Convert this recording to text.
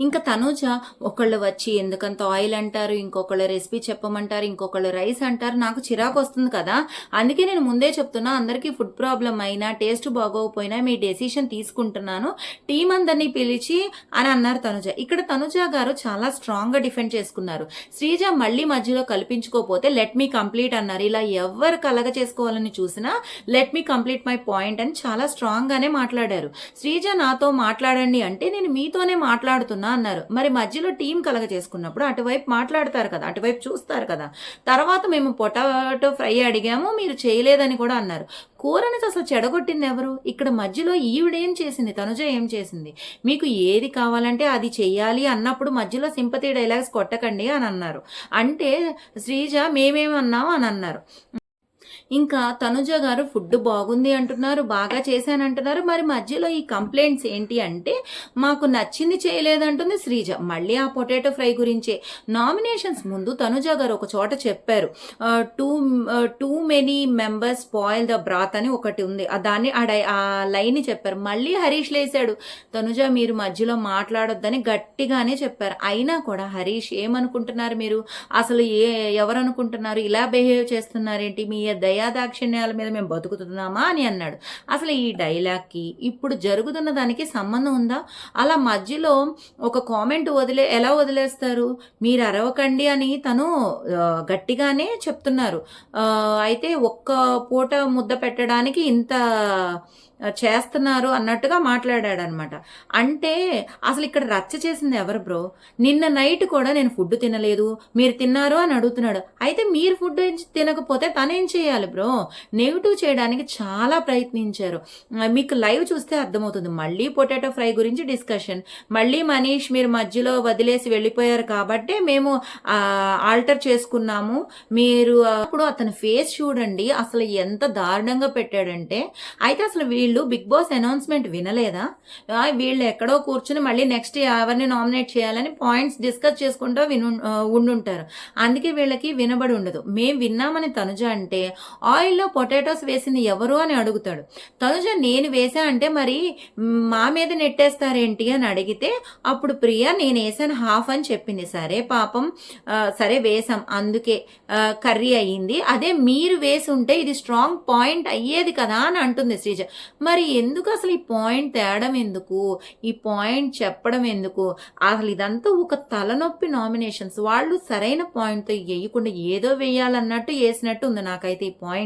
ఇంకా తనూజ ఒకళ్ళు వచ్చి ఎందుకంత ఆయిల్ అంటారు ఇంకొకళ్ళు రెసిపీ చెప్పమంటారు ఇంకొకళ్ళు రైస్ అంటారు నాకు చిరాకు వస్తుంది కదా. అందుకే నేను ముందే చెప్తున్నా అందరికీ ఫుడ్ ప్రాబ్లం అయినా టేస్ట్ బాగోకపోయినా మీ డెసిషన్ తీసుకుంటున్నాను. టీం అందరినీ పిలిచి అని అన్నారు తనుజ. ఇక్కడ తనుజ గారు చాలా స్ట్రాంగ్గా డిఫెండ్ చేసుకున్నారు. శ్రీజ మళ్ళీ మధ్యలో కల్పించుకోపోతే లెట్ మీ కంప్లీట్ అన్నారు. ఇలా ఎవరు కలగ చేసుకోవాలని చూసినా let me complete my point అని చాలా స్ట్రాంగ్గానే మాట్లాడారు. శ్రీజ నాతో మాట్లాడండి అంటే నేను మీతోనే మాట్లాడుతున్నా అన్నారు. మరి మధ్యలో టీం కలగ చేసుకున్నప్పుడు అటువైపు మాట్లాడతారు కదా అటువైపు చూస్తారు కదా. తర్వాత మేము పొటాటో ఫ్రై అడిగాము మీరు చేయలేదని కూడా అన్నారు. కూరని అసలు చెడగొట్టింది ఎవరు? ఇక్కడ మధ్యలో ఈవిడేం చేసింది? తనుజ ఏం చేసింది? మీకు ఏది కావాలంటే అది చెయ్యాలి అన్నప్పుడు మధ్యలో సింపతి డైలాగ్స్ కొట్టకండి అని అన్నారు. అంటే శ్రీజ మేమేమన్నాం అని అన్నారు. ఇంకా తనుజ గారు ఫుడ్ బాగుంది అంటున్నారు బాగా చేశానంటున్నారు మరి మధ్యలో ఈ కంప్లైంట్స్ ఏంటి అంటే మాకు నచ్చింది చేయలేదంటుంది శ్రీజ. మళ్ళీ ఆ పొటాటో ఫ్రై గురించే. నామినేషన్స్ ముందు తనుజ గారు ఒక చోట చెప్పారు. Too too many members boil the broth అని ఒకటి ఉంది. దాన్ని ఆ డై ఆ లైన్ చెప్పారు. మళ్ళీ హరీష్ లేసాడు తనుజ మీరు మధ్యలో మాట్లాడొద్దని గట్టిగానే చెప్పారు. అయినా కూడా హరీష్ ఏమనుకుంటున్నారు మీరు? అసలు ఏ ఎవరు అనుకుంటున్నారు ఇలా బిహేవ్ చేస్తున్నారేంటి? మీ దయాదాక్షిణ్యాల మీద మేము బతుకుతున్నామా అని అన్నాడు. అసలు ఈ డైలాగ్కి ఇప్పుడు జరుగుతున్న దానికి సంబంధం ఉందా? అలా మధ్యలో ఒక కామెంట్ వదిలే ఎలా వదిలేస్తారు? మీరు అరవకండి అని తను గట్టిగానే చెప్తున్నారు. అయితే ఒక్క పూట ముద్ద పెట్టడానికి ఇంత చేస్తున్నారు అన్నట్టుగా మాట్లాడాడు అనమాట అంటే అసలు ఇక్కడ రచ్చ చేసింది ఎవరు బ్రో? నిన్న నైట్ కూడా నేను ఫుడ్ తినలేదు మీరు తిన్నారు అని అడుగుతున్నాడు. అయితే మీరు ఫుడ్ తినకపోతే తనేం చేయాలి బ్రో? నెగిటివ్ చేయడానికి చాలా ప్రయత్నించారు. మీకు లైవ్ చూస్తే అర్థమవుతుంది. మళ్ళీ పొటాటో ఫ్రై గురించి డిస్కషన్. మళ్ళీ మనీష్ మీరు మధ్యలో వదిలేసి వెళ్ళిపోయారు కాబట్టి మేము ఆల్టర్ చేసుకున్నాము. మీరు అప్పుడు అతని ఫేస్ చూడండి. అసలు ఎంత దారుణంగా పెట్టాడంటే అయితే అసలు వీళ్ళు బిగ్ బాస్ అనౌన్స్మెంట్ వినలేదా? వీళ్ళు ఎక్కడో కూర్చుని మళ్ళీ నెక్స్ట్ ఎవరిని నామినేట్ చేయాలని పాయింట్స్ డిస్కస్ చేసుకుంటూ విను ఉండుంటారు. అందుకే వీళ్ళకి వినబడి ఉండదు. మేము విన్నామని తనుజ అంటే ఆయిల్లో పొటాటోస్ వేసింది ఎవరు? అని అడుగుతాడు. తనుజ నేను వేసా అంటే మరి మా మీద నెట్టేస్తారేంటి? అని అడిగితే అప్పుడు ప్రియా నేను వేసాను హాఫ్ అని చెప్పింది. సరే పాపం సరే వేసాం అందుకే కర్రీ అయ్యింది. అదే మీరు వేసి ఉంటే ఇది స్ట్రాంగ్ పాయింట్ అయ్యేది కదా? అని అంటుంది శ్రీజ. మరి ఎందుకు అసలు ఈ పాయింట్ తేడం ఎందుకు? ఈ పాయింట్ చెప్పడం ఎందుకు? అసలు ఇదంతా ఒక తలనొప్పి నామినేషన్స్. వాళ్ళు సరైన పాయింట్తో వేయకుండా ఏదో వేయాలన్నట్టు వేసినట్టు ఉంది నాకైతే ఈ పాయింట్.